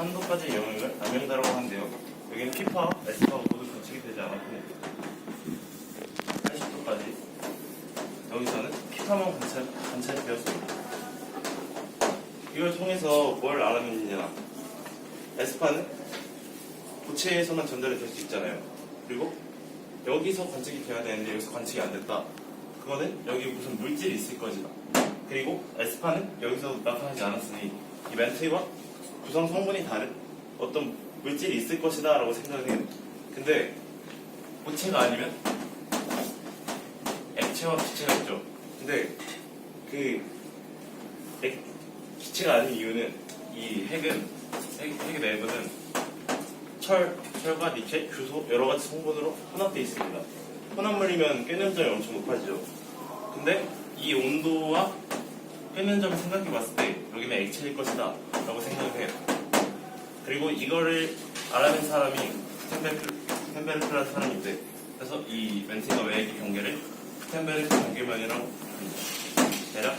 78도에서 143도까지의 영역을 남용다라고 하는데요. 여기는 피파, 에스파가 모두 관측이 되지 않았고 80도까지 여기서는 피파만 관찰, 관찰이 되었습니다. 이걸 통해서 뭘 알아냈느냐 에스파는 고체에서만 전달이 될 수 있잖아요. 그리고 여기서 관측이 돼야 되는데 여기서 관측이 안 됐다. 그거는 여기 무슨 물질이 있을 것이다. 그리고 에스파는 여기서 나타나지 않았으니 이 멘트와 구성 성분이 다른 어떤 물질이 있을 것이다 라고 생각을 해요. 근데 고체가 아니면 액체와 기체가 있죠. 근데 그 액- 기체가 아닌 이유는 이 핵은 핵, 핵의 내부는 철, 철과 니켈, 규소 여러 가지 성분으로 혼합되어 있습니다. 혼합물이면 끓는 점이 엄청 높아지죠. 근데 이 온도와 끓는 점을 생각해 봤을 때 여기는 액체일 것이다 라고 생각을 해요. 그리고 이거를 알아낸 사람이 스텐베르크라는 사람인데 그래서 이 멘트가 왜 이 경계를 스텐베르크 경계면이라고 합니다. 대략